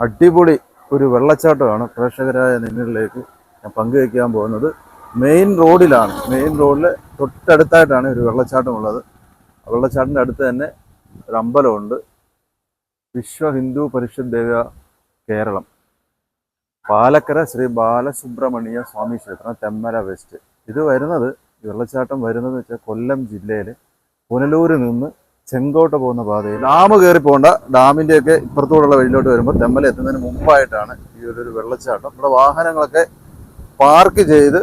അടിപൊളി ഒരു വെള്ളച്ചാട്ടമാണ് പ്രേക്ഷകരായ നിങ്ങളിലേക്ക് ഞാൻ പങ്കുവയ്ക്കാൻ പോകുന്നത്. മെയിൻ റോഡിലാണ്. മെയിൻ റോഡിൽ തൊട്ടടുത്തായിട്ടാണ് ഒരു വെള്ളച്ചാട്ടം ഉള്ളത് ആ വെള്ളച്ചാട്ടിന്റെ അടുത്ത് തന്നെ ഒരു അമ്പലമുണ്ട്. വിശ്വ ഹിന്ദു പരിഷത്ത് ദേവ കേരളം. പാലക്കര ശ്രീ ബാലസുബ്രഹ്മണ്യ സ്വാമി ക്ഷേത്രം തെമ്മല വെസ്റ്റ്. ഇത് വരുന്നത് വെള്ളച്ചാട്ടം വരുന്നത് വെച്ചാൽ കൊല്ലം ജില്ലയിൽ പുനലൂരിൽ നിന്ന് ചെങ്കോട്ട പോകുന്ന പാതയിൽ. ഡാം കയറി പോകേണ്ട. ഡാമിന്റെയൊക്കെ ഇപ്പുറത്തൂടുള്ള വഴിയിലോട്ട് വരുമ്പോൾ തെമ്മല എത്തുന്നതിന് മുമ്പായിട്ടാണ് ഈ ഒരു വെള്ളച്ചാട്ടം. ഇവിടെ വാഹനങ്ങളൊക്കെ പാർക്ക് ചെയ്ത്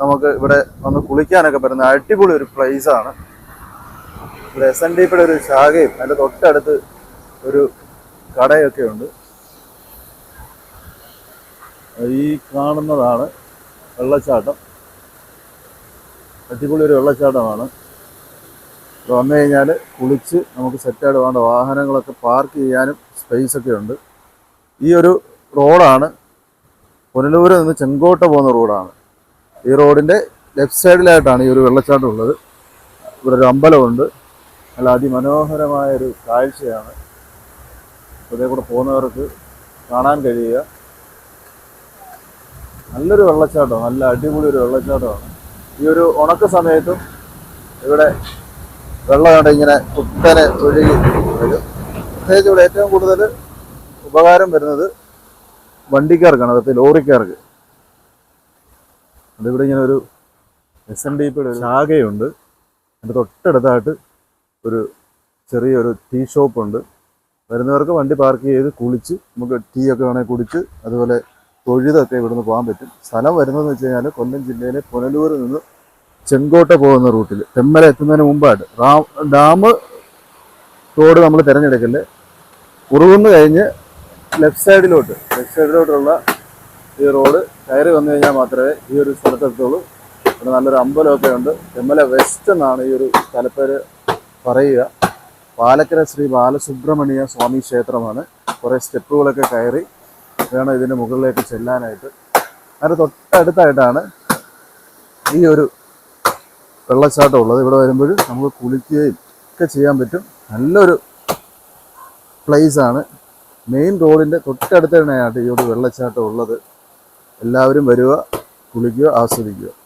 നമുക്ക് ഇവിടെ വന്ന് കുളിക്കാനൊക്കെ പറ്റുന്ന അടിപൊളി ഒരു പ്ലേസാണ് ഇവിടെ എസ് എൻ ഡി പിയുടെ ഒരു ശാഖയും അതിന്റെ തൊട്ടടുത്ത് ഒരു കടയൊക്കെ ഉണ്ട്. ഈ കാണുന്നതാണ് വെള്ളച്ചാട്ടം. അടിപൊളി ഒരു വെള്ളച്ചാട്ടമാണ്. വന്നു കഴിഞ്ഞാൽ കുളിച്ച് നമുക്ക് സെറ്റായിട്ട് വേണ്ട വാഹനങ്ങളൊക്കെ പാർക്ക് ചെയ്യാനും സ്പേസ് ഒക്കെ ഉണ്ട്. ഈ ഒരു റോഡാണ് പുനലൂരിൽ നിന്ന് ചെങ്കോട്ട പോകുന്ന റോഡാണ്. ഈ റോഡിന്റെ ലെഫ്റ്റ് സൈഡിലായിട്ടാണ് ഈ ഒരു വെള്ളച്ചാട്ടം ഉള്ളത്. ഇവിടെ ഒരു അമ്പലമുണ്ട്. നല്ല അതിമനോഹരമായ ഒരു കാഴ്ചയാണ്. ഇവിടെ കൂടെ പോകുന്നവർക്ക് കാണാൻ കഴിയുക. നല്ലൊരു വെള്ളച്ചാട്ടം നല്ല അടിപൊളി ഒരു വെള്ളച്ചാട്ടമാണ്. ഈ ഒരു ഉണക്ക സമയത്തും ഇവിടെ വെള്ളം ഇങ്ങനെ കുത്തനെ ഒഴുകി വരും. പ്രത്യേകിച്ച് ഇവിടെ ഏറ്റവും കൂടുതൽ ഉപകാരം വരുന്നത് വണ്ടിക്കാർക്കാണ് അതായത് ലോറിക്കാർക്ക്. അതിവിടെ ഇങ്ങനെ ഒരു എസ് എൻ ഡി പിയുടെ ഒരു ശാഖയുണ്ട്. അതിന്റെ തൊട്ടടുത്തായിട്ട് ഒരു ചെറിയൊരു ടീ ഷോപ്പുണ്ട്. വരുന്നവർക്ക് വണ്ടി പാർക്ക് ചെയ്ത് കുളിച്ച് നമുക്ക് ടീ ഒക്കെ വേണമെങ്കിൽ കുടിച്ച് അതുപോലെ തൊഴുതൊക്കെ ഇവിടുന്ന് പോകാൻ പറ്റും. സ്ഥലം വരുന്നതെന്ന് വെച്ച് കഴിഞ്ഞാൽ കൊല്ലം ജില്ലയിലെ പുനലൂരിൽ നിന്ന് ചെങ്കോട്ട പോകുന്ന റൂട്ടിൽ തെമ്മല എത്തുന്നതിന് മുമ്പാണ് ഡാം റോഡ് നമ്മൾ തിരഞ്ഞെടുക്കൽ. ഉറുകുന്ന് കഴിഞ്ഞ് ലെഫ്റ്റ് സൈഡിലോട്ട് ലെഫ്റ്റ് സൈഡിലോട്ടുള്ള ഈ റോഡ് കയറി വന്നു കഴിഞ്ഞാൽ മാത്രമേ ഈ ഒരു സ്ഥലത്തെത്തുള്ളൂ ഇവിടെ നല്ലൊരു അമ്പലമൊക്കെ ഉണ്ട്. തെമ്മല വെസ്റ്റ് എന്നാണ് ഈ ഒരു സ്ഥലപ്പേര് പറയുക. പാലക്കര ശ്രീ ബാലസുബ്രഹ്മണ്യ സ്വാമി ക്ഷേത്രമാണ്. കുറേ സ്റ്റെപ്പുകളൊക്കെ കയറി വേണം ഇതിന്റെ മുകളിലേക്ക് ചെല്ലാനായിട്ട്. അതിന്റെ തൊട്ടടുത്തായിട്ടാണ് ഈ ഒരു വെള്ളച്ചാട്ടം ഉള്ളത്. ഇവിടെ വരുമ്പോൾ നമുക്ക് കുളിക്കുകയും ഒക്കെ ചെയ്യാൻ പറ്റും. നല്ലൊരു പ്ലേസ് ആണ്. മെയിൻ റോഡിന്റെ തൊട്ടടുത്ത് തന്നെയാണ് ഈ ഒരു വെള്ളച്ചാട്ടം ഉള്ളത്. എല്ലാവരും വരിക കുളിക്കുക ആസ്വദിക്കുക.